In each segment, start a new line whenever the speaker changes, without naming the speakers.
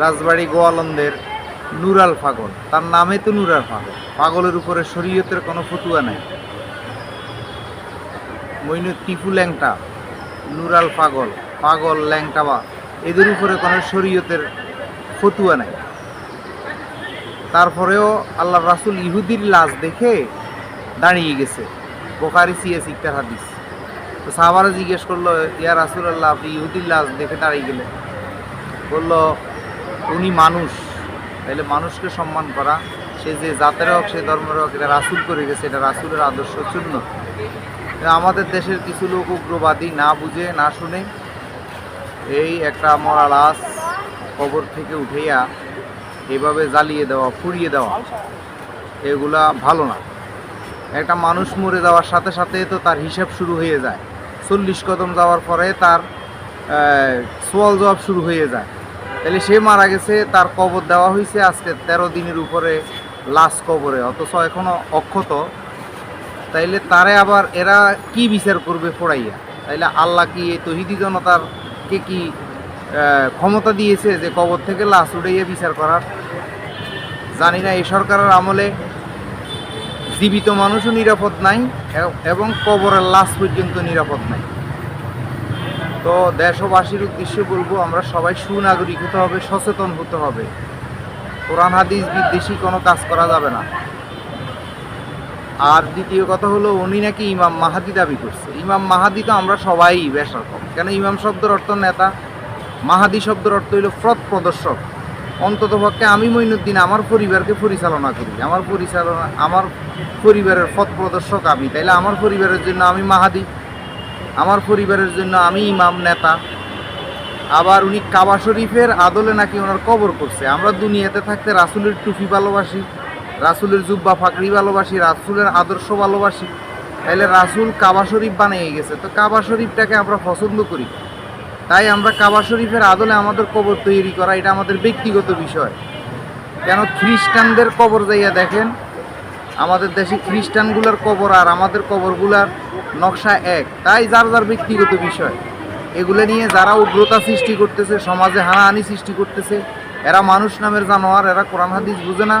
রাজবাড়ি গোয়ালন্দের নুরাল পাগল তার নামে তো নুরাল ফাগল। পাগলের উপরে শরীয়তের কোনো ফতুয়া নাই। মইনু টিপু ল্যাংটা, নুরাল পাগল পাগল ল্যাংটা বা, এদের উপরে কোনো শরীয়তের ফতুয়া নাই। তারপরেও আল্লাহ রাসুল ইহুদির লাশ দেখে দাঁড়িয়ে গেছে। বোখারি সিএস ইকটার হাদিস। তো সাহাবারা জিজ্ঞেস করল, ইয়া রাসুল আল্লাহ আপনি ইহুদির লাশ দেখে দাঁড়িয়ে গেলেন? বলল উনি মানুষ। তাইলে মানুষকে সম্মান করা, সে যে জাতের হোক, সে ধর্মের হোক, এটা রাসুল করে গেছে, এটা রাসুলের আদর্শ চূর্ণ আমাদের দেশের কিছু লোক উগ্রবাদী না বুঝে, না শুনে, এই একটা মরা লাশ কবর থেকে উঠাইয়া এভাবে জ্বালিয়ে দেওয়া, পুড়িয়ে দেওয়া, এগুলা ভালো না। একটা মানুষ মরে যাওয়ার সাথে সাথে তো তার হিসাব শুরু হয়ে যায়। চল্লিশ কদম যাওয়ার পরে তার সোয়াল জবাব শুরু হয়ে যায়। তাহলে সে মারা গেছে, তার কবর দেওয়া হয়েছে আজকে তেরো দিনের উপরে, লাশ কবরে, অথচ এখনও অক্ষত। তাইলে তারে আবার এরা কি বিচার করবে ফোড়াইয়া? তাইলে আল্লাহ কি এই তহিদি জনতার কে কি ক্ষমতা দিয়েছে যে কবর থেকে লাশ উড়াইয়া বিচার করার? জানি না, এই সরকারের আমলে জীবিত মানুষও নিরাপদ নাই এবং কবরের লাশ পর্যন্ত নিরাপদ নাই। তো দেশবাসীর উদ্দেশ্যে বলব, আমরা সবাই সুনাগরিক হতে হবে, সচেতন হতে হবে। কোরআন, হাদিস, বিদ্বেষী কোনো কাজ করা যাবে না। আর দ্বিতীয় কথা হলো, উনি নাকি ইমাম মাহাদি দাবি করছে। ইমাম মাহাদি তো আমরা সবাই রকম কেন ইমাম শব্দের অর্থ নেতা? মাহাদি শব্দের অর্থ হইল পথ প্রদর্শক। অন্তত পক্ষে আমি মইনুদ্দিন, আমার পরিবারকে পরিচালনা করি। আমার পরিচালনা, আমার পরিবারের পথ প্রদর্শক আমি। তাইলে আমার পরিবারের জন্য আমি মাহাদি। আমার পরিবারের জন্য আমি ইমাম নেতা। আবার উনি কাবা শরীফের আদলে নাকি ওনার কবর করছে। আমরা দুনিয়াতে থাকতে রাসুলের টুপি ভালোবাসি, রাসুলের জুব্বা ফাকরি ভালোবাসি, রাসুলের আদর্শ ভালোবাসি। তাইলে রাসুল কাবা শরীফ বানিয়ে গেছে। তো কাবা শরীফটাকে আমরা পছন্দ করি। তাই আমরা কাবা শরীফের আদলে আমাদের কবর তৈরি করা এটা আমাদের ব্যক্তিগত বিষয়। কেন খ্রিস্টানদের কবর যাইয়া দেখেন আমাদের দেশে খ্রিস্টানগুলার কবর আর আমাদের কবরগুলার নকশা এক। তাই যার যার ব্যক্তিগত বিষয়, এগুলো নিয়ে যারা উগ্রতা সৃষ্টি করতেছে, সমাজে হানাহানি সৃষ্টি করতেছে, এরা মানুষ নামের জানোয়ার, এরা কোরআন হাদিস বুঝে না,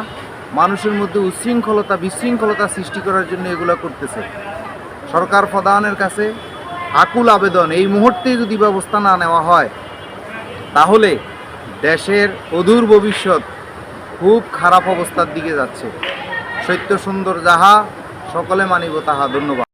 মানুষের মধ্যে উচ্ছৃঙ্খলতা, বিশৃঙ্খলতা সৃষ্টি করার জন্য এগুলো করতেছে। সরকার প্রধানের কাছে আকুল আবেদন, এই মুহূর্তে যদি ব্যবস্থা না নেওয়া হয়, তাহলে দেশের অদূর ভবিষ্যৎ খুব খারাপ অবস্থার দিকে যাচ্ছে। সত্য সুন্দর যাহা সকলে মানিব তাহা ধন্যবাদ।